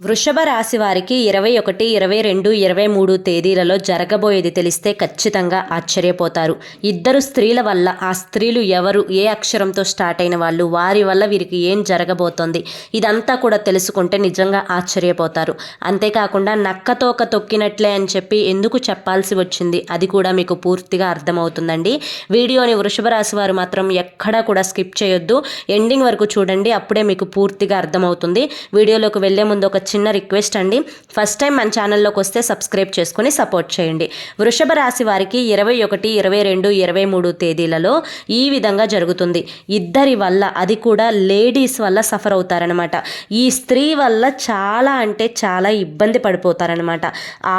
వృషభ రాశి వారికి ఇరవై ఒకటి ఇరవై రెండు ఇరవై మూడు తేదీలలో జరగబోయేది తెలిస్తే ఖచ్చితంగా ఆశ్చర్యపోతారు. ఇద్దరు స్త్రీల వల్ల ఆ స్త్రీలు ఎవరు ఏ అక్షరంతో స్టార్ట్ అయిన వాళ్ళు వారి వల్ల వీరికి ఏం జరగబోతోంది? ఇదంతా కూడా తెలుసుకుంటే నిజంగా ఆశ్చర్యపోతారు. అంతేకాకుండా నక్కతోక తొక్కినట్లే అని చెప్పి ఎందుకు చెప్పాల్సి వచ్చింది? అది కూడా మీకు పూర్తిగా అర్థమవుతుందండి. వీడియోని వృషభ రాశి వారు మాత్రం ఎక్కడా కూడా స్కిప్ చేయొద్దు. ఎండింగ్ వరకు చూడండి అప్పుడే మీకు పూర్తిగా అర్థమవుతుంది. వీడియోలోకి వెళ్ళే ముందు ఒక చిన్న రిక్వెస్ట్ అండి. ఫస్ట్ టైం మన ఛానల్లోకి వస్తే సబ్స్క్రైబ్ చేసుకుని సపోర్ట్ చేయండి. వృషభ రాశి వారికి ఇరవై ఒకటి ఇరవై రెండు ఇరవై మూడు తేదీలలో ఈ విధంగా జరుగుతుంది. ఇద్దరి వల్ల అది కూడా లేడీస్ వల్ల సఫర్ అవుతారనమాట ఈ స్త్రీ వల్ల చాలా అంటే చాలా ఇబ్బంది పడిపోతారనమాట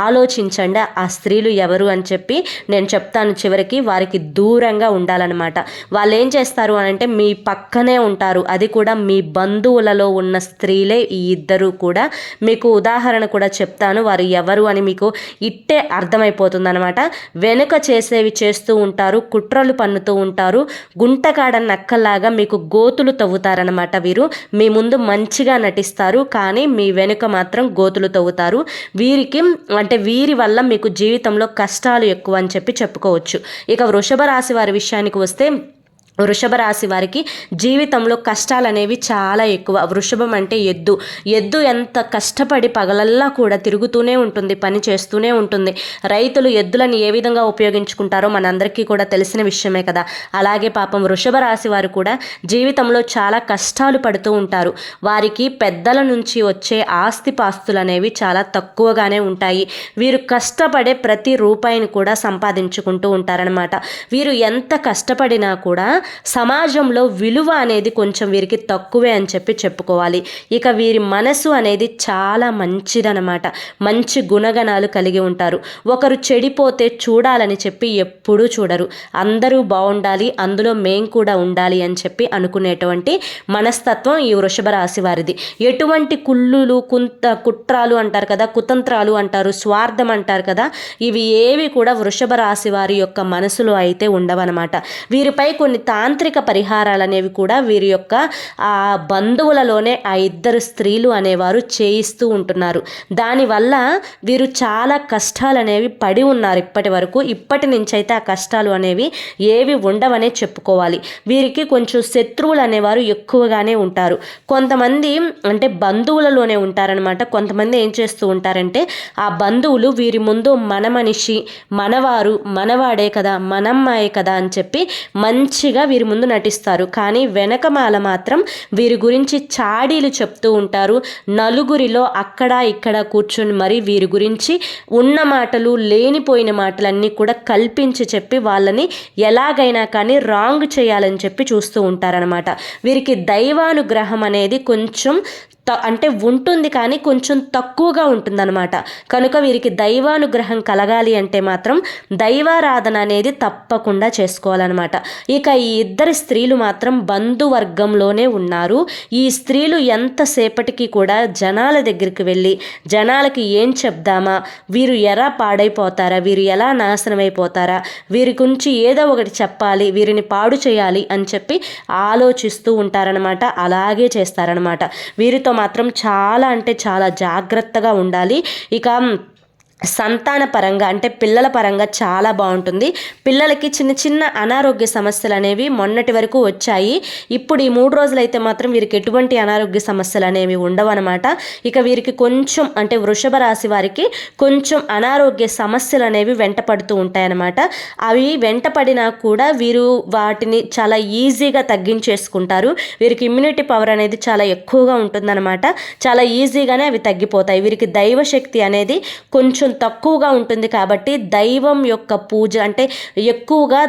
ఆలోచించండి ఆ స్త్రీలు ఎవరు అని చెప్పి నేను చెప్తాను చివరికి వారికి దూరంగా ఉండాలన్నమాట. వాళ్ళు ఏం చేస్తారు అని అంటే మీ పక్కనే ఉంటారు. అది కూడా మీ బంధువులలో ఉన్న స్త్రీలే ఈ ఇద్దరు కూడా మీకు ఉదాహరణ కూడా చెప్తాను. వారు ఎవరు అని మీకు ఇట్టే అర్థమైపోతుంది అనమాట వెనుక చేసేవి చేస్తూ ఉంటారు కుట్రలు పన్నుతూ ఉంటారు గుంటకాడ నక్కలాగా మీకు గోతులు తవ్వుతారనమాట వీరు. మీ ముందు మంచిగా నటిస్తారు కానీ మీ వెనుక మాత్రం గోతులు తవ్వుతారు. వీరికి అంటే వీరి వల్ల మీకు జీవితంలో కష్టాలు ఎక్కువ అని చెప్పి చెప్పుకోవచ్చు. ఇక వృషభ రాశి వారి విషయానికి వస్తే వృషభ రాశి వారికి జీవితంలో కష్టాలు అనేవి చాలా ఎక్కువ. వృషభం అంటే ఎద్దు. ఎద్దు ఎంత కష్టపడి పగలల్లా కూడా తిరుగుతూనే ఉంటుంది పని చేస్తూనే ఉంటుంది. రైతులు ఎద్దులను ఏ విధంగా ఉపయోగించుకుంటారో మనందరికీ కూడా తెలిసిన విషయమే కదా. అలాగే పాపం వృషభ రాశి వారు కూడా జీవితంలో చాలా కష్టాలు పడుతూ ఉంటారు. వారికి పెద్దల నుంచి వచ్చే ఆస్తి పాస్తులు అనేవి చాలా తక్కువగానే ఉంటాయి. వీరు కష్టపడే ప్రతి రూపాయిని కూడా సంపాదించుకుంటూ ఉంటారనమాట వీరు ఎంత కష్టపడినా కూడా సమాజంలో విలువ అనేది కొంచెం వీరికి తక్కువే అని చెప్పి చెప్పుకోవాలి. ఇక వీరి మనసు అనేది చాలా మంచిదనమాట మంచి గుణగణాలు కలిగి ఉంటారు. ఒకరు చెడిపోతే చూడాలని చెప్పి ఎప్పుడూ చూడరు. అందరూ బాగుండాలి అందులో మేం కూడా ఉండాలి అని చెప్పి అనుకునేటువంటి మనస్తత్వం ఈ వృషభ రాశి వారిది. ఎటువంటి కుళ్ళులు కుంత కుట్రాలు అంటారు కదా కుతంత్రాలు అంటారు స్వార్థం అంటారు కదా ఇవి ఏవి కూడా వృషభ రాశి వారి యొక్క మనసులో అయితే ఉండవన్నమాట. వీరిపై కొన్ని తాంత్రిక పరిహారాలు అనేవి కూడా వీరి యొక్క ఆ బంధువులలోనే ఆ ఇద్దరు స్త్రీలు అనేవారు చేయిస్తూ ఉంటున్నారు. దానివల్ల వీరు చాలా కష్టాలు అనేవి పడి ఉన్నారు ఇప్పటి వరకు. ఇప్పటి నుంచి అయితే ఆ కష్టాలు అనేవి ఏవి ఉండవనే చెప్పుకోవాలి. వీరికి కొంచెం శత్రువులు అనేవారు ఎక్కువగానే ఉంటారు. కొంతమంది అంటే బంధువులలోనే ఉంటారనమాట కొంతమంది ఏం చేస్తూ ఉంటారంటే ఆ బంధువులు వీరి ముందు మన మనిషి మనవారు మనవాడే కదా మనమ్మాయే కదా అని చెప్పి మంచిగా వీరి ముందు నటిస్తారు. కానీ వెనకమాల మాత్రం వీరి గురించి చాడీలు చెప్తూ ఉంటారు. నలుగురిలో అక్కడ ఇక్కడ కూర్చొని మరి వీరి గురించి ఉన్న మాటలు లేనిపోయిన మాటలన్నీ కూడా కల్పించి చెప్పి వాళ్ళని ఎలాగైనా కానీ రాంగ్ చేయాలని చెప్పి చూస్తూ ఉంటారనమాట వీరికి దైవానుగ్రహం అనేది కొంచెం అంటే ఉంటుంది కానీ కొంచెం తక్కువగా ఉంటుందన్నమాట. కనుక వీరికి దైవానుగ్రహం కలగాలి అంటే మాత్రం దైవారాధన అనేది తప్పకుండా చేసుకోవాలన్నమాట. ఇక ఈ ఇద్దరు స్త్రీలు మాత్రం బంధువర్గంలోనే ఉన్నారు. ఈ స్త్రీలు ఎంతసేపటికి కూడా జనాల దగ్గరికి వెళ్ళి జనాలకి ఏం చెప్దామా? వీరు ఎలా పాడైపోతారా? వీరు ఎలా నాశనం అయిపోతారా వీరి గురించి ఏదో ఒకటి చెప్పాలి వీరిని పాడు చేయాలి అని చెప్పి ఆలోచిస్తూ ఉంటారనమాట అలాగే చేస్తారనమాట వీరితో మాత్రం చాలా అంటే చాలా జాగ్రత్తగా ఉండాలి. ఇక సంతాన పరంగా అంటే పిల్లల పరంగా చాలా బాగుంటుంది. పిల్లలకి చిన్న చిన్న అనారోగ్య సమస్యలు అనేవి మొన్నటి వరకు వచ్చాయి. ఇప్పుడు ఈ మూడు రోజులైతే మాత్రం వీరికి ఎటువంటి అనారోగ్య సమస్యలు అనేవి ఉండవన్నమాట. ఇక వీరికి కొంచెం అంటే వృషభ రాశి వారికి కొంచెం అనారోగ్య సమస్యలు అనేవి వెంటపడుతూ ఉంటాయన్నమాట. అవి వెంటపడినా కూడా వీరు వాటిని చాలా ఈజీగా తగ్గించేసుకుంటారు. వీరికి ఇమ్యూనిటీ పవర్ అనేది చాలా ఎక్కువగా ఉంటుందన్నమాట. చాలా ఈజీగానే అవి తగ్గిపోతాయి. వీరికి దైవశక్తి అనేది కొంచెం కొంచెం తక్కువగా ఉంటుంది కాబట్టి దైవం యొక్క పూజ అంటే ఎక్కువగా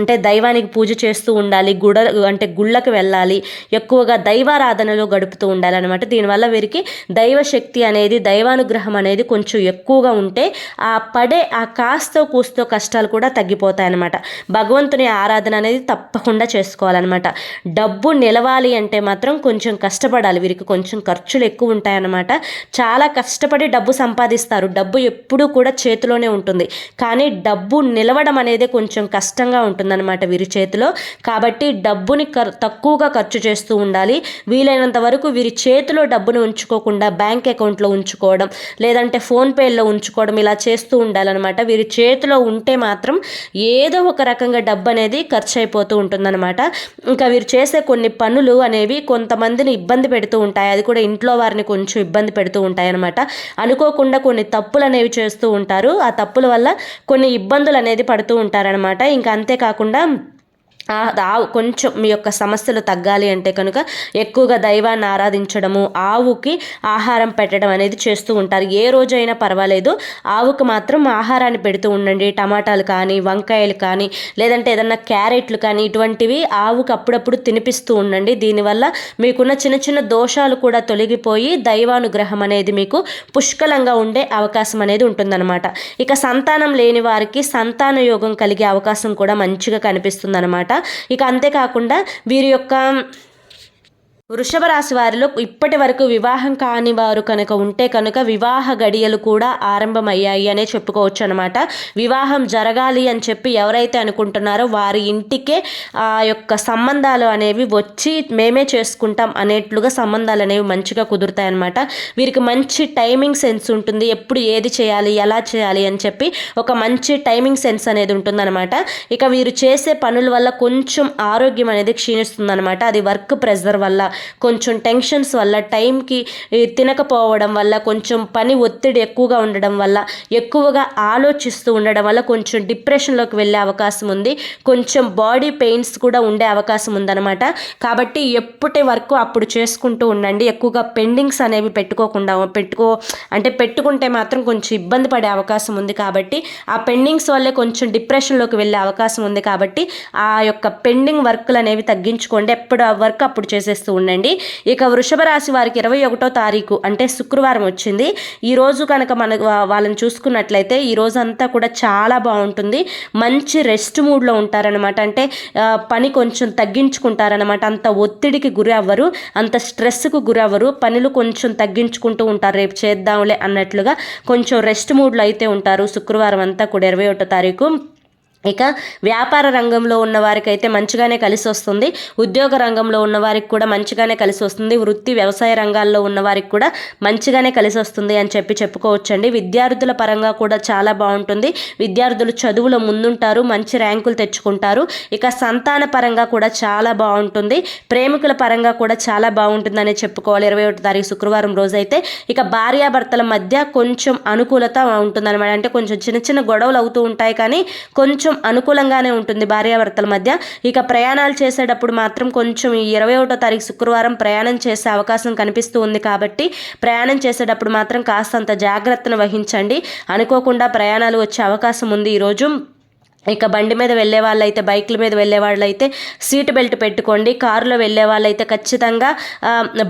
అంటే దైవానికి పూజ చేస్తూ ఉండాలి గుడ అంటే గుళ్ళకు వెళ్ళాలి ఎక్కువగా దైవారాధనలో గడుపుతూ ఉండాలి అనమాట దీనివల్ల వీరికి దైవశక్తి అనేది దైవానుగ్రహం అనేది కొంచెం ఎక్కువగా ఉంటే ఆ పడే ఆ కాస్తో కూస్తో కష్టాలు కూడా తగ్గిపోతాయి అనమాట భగవంతుని ఆరాధన అనేది తప్పకుండా చేసుకోవాలన్నమాట. డబ్బు నిలవాలి అంటే మాత్రం కొంచెం కష్టపడాలి వీరికి కొంచెం ఖర్చులు ఎక్కువ ఉంటాయన్నమాట. చాలా కష్టపడి డబ్బు సంపాదిస్తారు. డబ్బు డబ్బు ఎప్పుడూ కూడా చేతిలోనే ఉంటుంది. కానీ డబ్బు నిలవడం అనేది కొంచెం కష్టంగా ఉంటుందన్నమాట వీరి చేతిలో. కాబట్టి డబ్బుని తక్కువగా ఖర్చు చేస్తూ ఉండాలి. వీలైనంత వరకు వీరి చేతిలో డబ్బును ఉంచుకోకుండా బ్యాంక్ అకౌంట్లో ఉంచుకోవడం లేదంటే ఫోన్పేలో ఉంచుకోవడం ఇలా చేస్తూ ఉండాలన్నమాట. వీరి చేతిలో ఉంటే మాత్రం ఏదో ఒక రకంగా డబ్బు అనేది ఖర్చు అయిపోతూ ఉంటుందన్నమాట. ఇంకా వీరు చేసే కొన్ని పనులు అనేవి కొంతమందిని ఇబ్బంది పెడుతూ ఉంటాయి. అది కూడా ఇంట్లో వారిని కొంచెం ఇబ్బంది పెడుతూ ఉంటాయి అనమాట అనుకోకుండా కొన్ని తప్పులు అనేవి చేస్తూ ఉంటారు. ఆ తప్పుల వల్ల కొన్ని ఇబ్బందులు అనేది పడుతూ ఉంటారనమాట ఇంకా అంతేకాకుండా ఆవు కొంచెం మీ యొక్క సమస్యలు తగ్గాలి అంటే కనుక ఎక్కువగా దైవాన్ని ఆరాధించడము ఆవుకి ఆహారం పెట్టడం అనేది చేస్తూ ఉంటారు. ఏ రోజైనా పర్వాలేదు. ఆవుకు మాత్రం ఆహారాన్ని పెడుతూ ఉండండి. టమాటాలు కానీ వంకాయలు కానీ లేదంటే ఏదన్నా క్యారెట్లు కానీ ఇటువంటివి ఆవుకు అప్పుడప్పుడు తినిపిస్తూ ఉండండి. దీనివల్ల మీకున్న చిన్న చిన్న దోషాలు కూడా తొలగిపోయి దైవానుగ్రహం అనేది మీకు పుష్కలంగా ఉండే అవకాశం అనేది ఉంటుందన్నమాట. ఇక సంతానం లేని వారికి సంతాన యోగం కలిగే అవకాశం కూడా మంచిగా కనిపిస్తుందన్నమాట. ఇక అంతేకాకుండా వీరి యొక్క వృషభ రాశి వారిలో ఇప్పటి వరకు వివాహం కాని వారు కనుక ఉంటే కనుక వివాహ గడియలు కూడా ఆరంభమయ్యాయి అనే చెప్పుకోవచ్చు అనమాట వివాహం జరగాలి అని చెప్పి ఎవరైతే అనుకుంటున్నారో వారి ఇంటికే ఆ యొక్క సంబంధాలు అనేవి వచ్చి మేమే చేసుకుంటాం అనేట్లుగా సంబంధాలు అనేవి మంచిగా కుదురుతాయన్నమాట. వీరికి మంచి టైమింగ్ సెన్స్ ఉంటుంది. ఎప్పుడు ఏది చేయాలి ఎలా చేయాలి అని చెప్పి ఒక మంచి టైమింగ్ సెన్స్ అనేది ఉంటుందన్నమాట. ఇక వీరు చేసే పనుల వల్ల కొంచెం ఆరోగ్యం అనేది క్షీణిస్తుందన్నమాట. అది వర్క్ ప్రెజర్ వల్ల. కొంచెం టెన్షన్స్ వల్ల టైంకి తినకపోవడం వల్ల కొంచెం పని ఒత్తిడి ఎక్కువగా ఉండడం వల్ల ఎక్కువగా ఆలోచిస్తూ ఉండడం వల్ల కొంచెం డిప్రెషన్లోకి వెళ్ళే అవకాశం ఉంది. కొంచెం బాడీ పెయిన్స్ కూడా ఉండే అవకాశం ఉందన్నమాట. కాబట్టి ఎప్పటి వరకు అప్పుడు చేసుకుంటూ ఉండండి. ఎక్కువగా పెండింగ్స్ అనేవి పెట్టుకోకుండా పెట్టుకో అంటే పెట్టుకుంటే మాత్రం కొంచెం ఇబ్బంది పడే అవకాశం ఉంది కాబట్టి ఆ పెండింగ్స్ వల్లే కొంచెం డిప్రెషన్లోకి వెళ్ళే అవకాశం ఉంది కాబట్టి ఆ యొక్క పెండింగ్ వర్క్లు అనేవి తగ్గించుకోండి. ఎప్పుడు ఆ వర్క్ అప్పుడు చేసేస్తూ ఉండండి. ఇక వృషభ రాశి వారికి ఇరవై ఒకటో తారీఖు అంటే శుక్రవారం వచ్చింది. ఈరోజు కనుక మన వాళ్ళని చూసుకున్నట్లయితే ఈ రోజు అంతా కూడా చాలా బాగుంటుంది. మంచి రెస్ట్ మూడ్లో ఉంటారనమాట అంటే పని కొంచెం తగ్గించుకుంటారనమాట అంత ఒత్తిడికి గురి అవ్వరు. అంత స్ట్రెస్కు గురి అవ్వరు. పనులు కొంచెం తగ్గించుకుంటూ ఉంటారు. రేపు చేద్దాంలే అన్నట్లుగా కొంచెం రెస్ట్ మూడ్లో అయితే ఉంటారు. శుక్రవారం అంతా కూడా ఇరవై ఒకటో తారీఖు. ఇక వ్యాపార రంగంలో ఉన్న వారికి అయితే మంచిగానే కలిసి వస్తుంది ఉద్యోగ రంగంలో ఉన్న వారికి కూడా మంచిగానే కలిసి వస్తుంది వృత్తి వ్యవసాయ రంగాల్లో ఉన్న వారికి కూడా మంచిగానే కలిసి వస్తుంది అని చెప్పి చెప్పుకోవచ్చండి. విద్యార్థుల పరంగా కూడా చాలా బాగుంటుంది. విద్యార్థులు చదువులో ముందుంటారు మంచి ర్యాంకులు తెచ్చుకుంటారు. ఇక సంతాన పరంగా కూడా చాలా బాగుంటుంది. ప్రేమికుల పరంగా కూడా చాలా బాగుంటుందని చెప్పుకోవాలి. ఇరవై ఒకటి తారీఖు శుక్రవారం రోజైతే ఇక భార్యాభర్తల మధ్య కొంచెం అనుకూలత ఉంటుందన్నమాట. అంటే కొంచెం చిన్న చిన్న గొడవలు అవుతూ ఉంటాయి కానీ కొంచెం కొంచెం అనుకూలంగానే ఉంటుంది భార్యాభర్తల మధ్య. ఇక ప్రయాణాలు చేసేటప్పుడు మాత్రం కొంచెం ఈ ఇరవై ఒకటో తారీఖు శుక్రవారం ప్రయాణం చేసే అవకాశం కనిపిస్తూ ఉంది కాబట్టి ప్రయాణం చేసేటప్పుడు మాత్రం కాస్తంత జాగ్రత్తను వహించండి. అనుకోకుండా ప్రయాణాలు వచ్చే అవకాశం ఉంది ఈరోజు. ఇక బండి మీద వెళ్ళే వాళ్ళైతే బైక్ల మీద వెళ్ళే వాళ్ళైతే సీట్ బెల్ట్ పెట్టుకోండి. కారులో వెళ్ళే వాళ్ళైతే ఖచ్చితంగా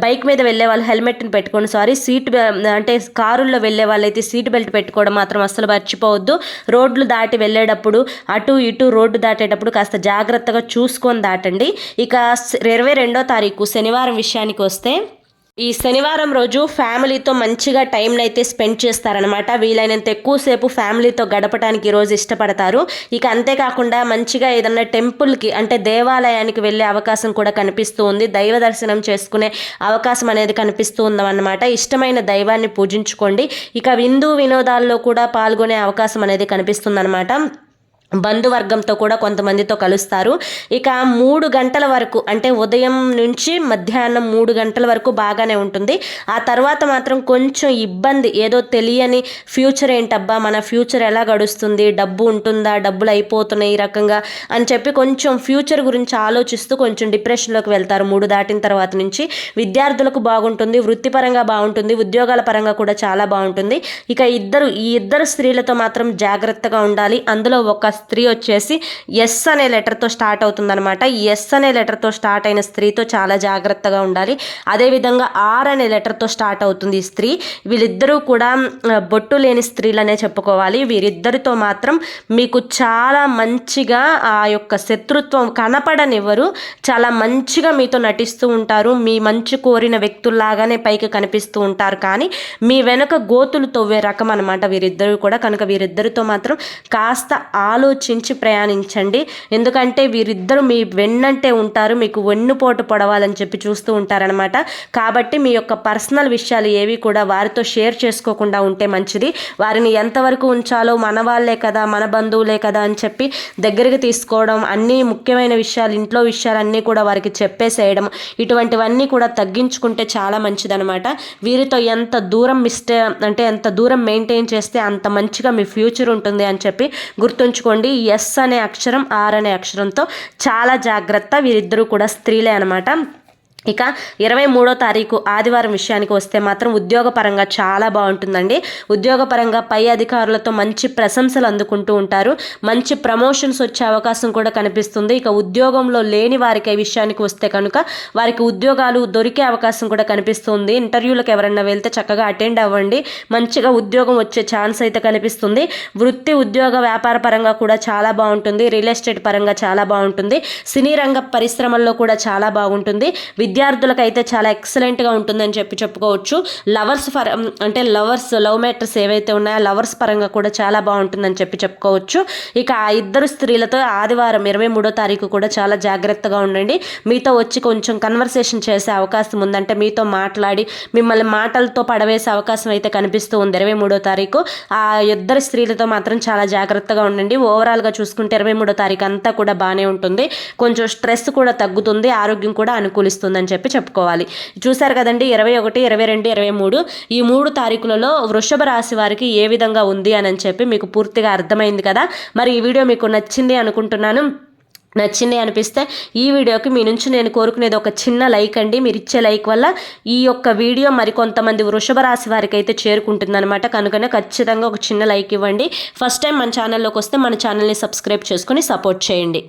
బైక్ మీద వెళ్ళే వాళ్ళు హెల్మెట్ని పెట్టుకోండి. సారీ సీట్ అంటే కారుల్లో వెళ్ళే వాళ్ళైతే సీట్ బెల్ట్ పెట్టుకోవడం మాత్రం అస్సలు మర్చిపోవద్దు. రోడ్లు దాటి వెళ్ళేటప్పుడు అటు ఇటు రోడ్డు దాటేటప్పుడు కాస్త జాగ్రత్తగా చూసుకొని దాటండి. ఇక ఇరవై రెండో తారీఖు శనివారం విషయానికి వస్తే ఈ శనివారం రోజు ఫ్యామిలీతో మంచిగా టైంని అయితే స్పెండ్ చేస్తారనమాట వీలైనంత ఎక్కువసేపు ఫ్యామిలీతో గడపడానికి ఈరోజు ఇష్టపడతారు. ఇక అంతేకాకుండా మంచిగా ఏదన్నా టెంపుల్కి అంటే దేవాలయానికి వెళ్ళే అవకాశం కూడా కనిపిస్తూ ఉంది. దైవ దర్శనం చేసుకునే అవకాశం అనేది కనిపిస్తూ ఉందన్నమాట. ఇష్టమైన దైవాన్ని పూజించుకోండి. ఇక విందు వినోదాల్లో కూడా పాల్గొనే అవకాశం అనేది కనిపిస్తుందన్నమాట. బంధువర్గంతో కూడా కొంతమందితో కలుస్తారు. ఇక మూడు గంటల వరకు అంటే ఉదయం నుంచి మధ్యాహ్నం మూడు గంటల వరకు బాగానే ఉంటుంది. ఆ తర్వాత మాత్రం కొంచెం ఇబ్బంది ఏదో తెలియని ఫ్యూచర్ ఏంటబ్బా మన ఫ్యూచర్ ఎలా గడుస్తుంది డబ్బు ఉంటుందా డబ్బులు అయిపోతున్నాయి ఈ రకంగా అని చెప్పి కొంచెం ఫ్యూచర్ గురించి ఆలోచిస్తూ కొంచెం డిప్రెషన్లోకి వెళ్తారు మూడు దాటిన తర్వాత నుంచి. విద్యార్థులకు బాగుంటుంది వృత్తిపరంగా బాగుంటుంది ఉద్యోగాల పరంగా కూడా చాలా బాగుంటుంది. ఇక ఇద్దరు ఈ ఇద్దరు స్త్రీలతో మాత్రం జాగ్రత్తగా ఉండాలి. అందులో ఒక స్త్రీ వచ్చేసి ఎస్ అనే లెటర్తో స్టార్ట్ అవుతుందనమాట ఎస్ అనే లెటర్తో స్టార్ట్ అయిన స్త్రీతో చాలా జాగ్రత్తగా ఉండాలి. అదేవిధంగా ఆర్ అనే లెటర్తో స్టార్ట్ అవుతుంది ఈ స్త్రీ. వీళ్ళిద్దరూ కూడా బొట్టు లేని స్త్రీలనే చెప్పుకోవాలి. వీరిద్దరితో మాత్రం మీకు చాలా మంచిగా ఆ యొక్క శత్రుత్వం కనపడనివ్వరు. చాలా మంచిగా మీతో నటిస్తూ ఉంటారు. మీ మంచి కోరిన వ్యక్తుల్లాగానే పైకి కనిపిస్తూ ఉంటారు. కానీ మీ వెనక గోతులు తవ్వే రకం అనమాట వీరిద్దరూ కూడా. కనుక వీరిద్దరితో మాత్రం కాస్త ఆలోచించి ప్రయాణించండి. ఎందుకంటే వీరిద్దరూ మీ వెన్నంటే ఉంటారు. మీకు వెన్నుపోటు పొడవాలని చెప్పి చూస్తూ ఉంటారనమాట కాబట్టి మీ యొక్క పర్సనల్ విషయాలు ఏవి కూడా వారితో షేర్ చేసుకోకుండా ఉంటే మంచిది. వారిని ఎంతవరకు ఉంచాలో మన వాళ్ళే కదా మన బంధువులే కదా అని చెప్పి దగ్గరికి తీసుకోవడం అన్ని ముఖ్యమైన విషయాలు ఇంట్లో విషయాలన్నీ కూడా వారికి చెప్పేసేయడం ఇటువంటివన్నీ కూడా తగ్గించుకుంటే చాలా మంచిదనమాట వీరితో ఎంత దూరం మిస్టే అంటే ఎంత దూరం మెయింటైన్ చేస్తే అంత మంచిగా మీ ఫ్యూచర్ ఉంటుంది అని చెప్పి గుర్తుంచుకోండి. ఎస్ అనే అక్షరం ఆర్ అనే అక్షరంతో చాలా జాగ్రత్త. వీరిద్దరూ కూడా స్త్రీలే అనమాట ఇక ఇరవై మూడో తారీఖు ఆదివారం విషయానికి వస్తే మాత్రం ఉద్యోగపరంగా చాలా బాగుంటుందండి. ఉద్యోగపరంగా పై అధికారులతో మంచి ప్రశంసలు అందుకుంటూ ఉంటారు. మంచి ప్రమోషన్స్ వచ్చే అవకాశం కూడా కనిపిస్తుంది. ఇక ఉద్యోగంలో లేని వారికి విషయానికి వస్తే కనుక వారికి ఉద్యోగాలు దొరికే అవకాశం కూడా కనిపిస్తుంది. ఇంటర్వ్యూలకు ఎవరన్నా వెళ్తే చక్కగా అటెండ్ అవ్వండి. మంచిగా ఉద్యోగం వచ్చే ఛాన్స్ అయితే కనిపిస్తుంది. వృత్తి ఉద్యోగ వ్యాపార పరంగా కూడా చాలా బాగుంటుంది. రియల్ ఎస్టేట్ పరంగా చాలా బాగుంటుంది. సినీ రంగ పరిశ్రమల్లో కూడా చాలా బాగుంటుంది. విద్యార్థులకైతే అయితే చాలా ఎక్సలెంట్గా ఉంటుందని చెప్పి చెప్పుకోవచ్చు. లవర్స్ ఫర్ అంటే లవర్స్ లవ్ మ్యాటర్స్ ఏవైతే ఉన్నాయో లవర్స్ పరంగా కూడా చాలా బాగుంటుందని చెప్పి చెప్పుకోవచ్చు. ఇక ఆ ఇద్దరు స్త్రీలతో ఆదివారం ఇరవై మూడో తారీఖు కూడా చాలా జాగ్రత్తగా ఉండండి. మీతో వచ్చి కొంచెం కన్వర్సేషన్ చేసే అవకాశం ఉందంటే మీతో మాట్లాడి మిమ్మల్ని మాటలతో పడవేసే అవకాశం అయితే కనిపిస్తూ ఉంది ఇరవై మూడో తారీఖు. ఆ ఇద్దరు స్త్రీలతో మాత్రం చాలా జాగ్రత్తగా ఉండండి. ఓవరాల్గా చూసుకుంటే ఇరవై మూడో తారీఖు అంతా కూడా బాగానే ఉంటుంది. కొంచెం స్ట్రెస్ కూడా తగ్గుతుంది ఆరోగ్యం కూడా అని చెప్పి చెప్పుకోవాలి. చూశారు కదండి ఇరవై ఒకటి ఇరవై రెండు ఇరవై మూడు. ఈ మూడు తారీఖులలో వృషభ రాశి వారికి ఏ విధంగా ఉంది అని చెప్పి మీకు పూర్తిగా అర్థమైంది కదా? మరి ఈ వీడియో మీకు నచ్చింది అనుకుంటున్నాను. నచ్చింది అనిపిస్తే ఈ వీడియోకి మీ నుంచి నేను కోరుకునేది ఒక చిన్న లైక్ అండి. మీరు ఇచ్చే లైక్ వల్ల ఈ యొక్క వీడియో మరి కొంతమంది వృషభ రాశి వారికి అయితే చేరుకుంటుందన్నమాట. కనుకనే ఖచ్చితంగా ఒక చిన్న లైక్ ఇవ్వండి. ఫస్ట్ టైం మన ఛానల్లోకి వస్తే మన ఛానల్ని సబ్స్క్రైబ్ చేసుకొని సపోర్ట్ చేయండి.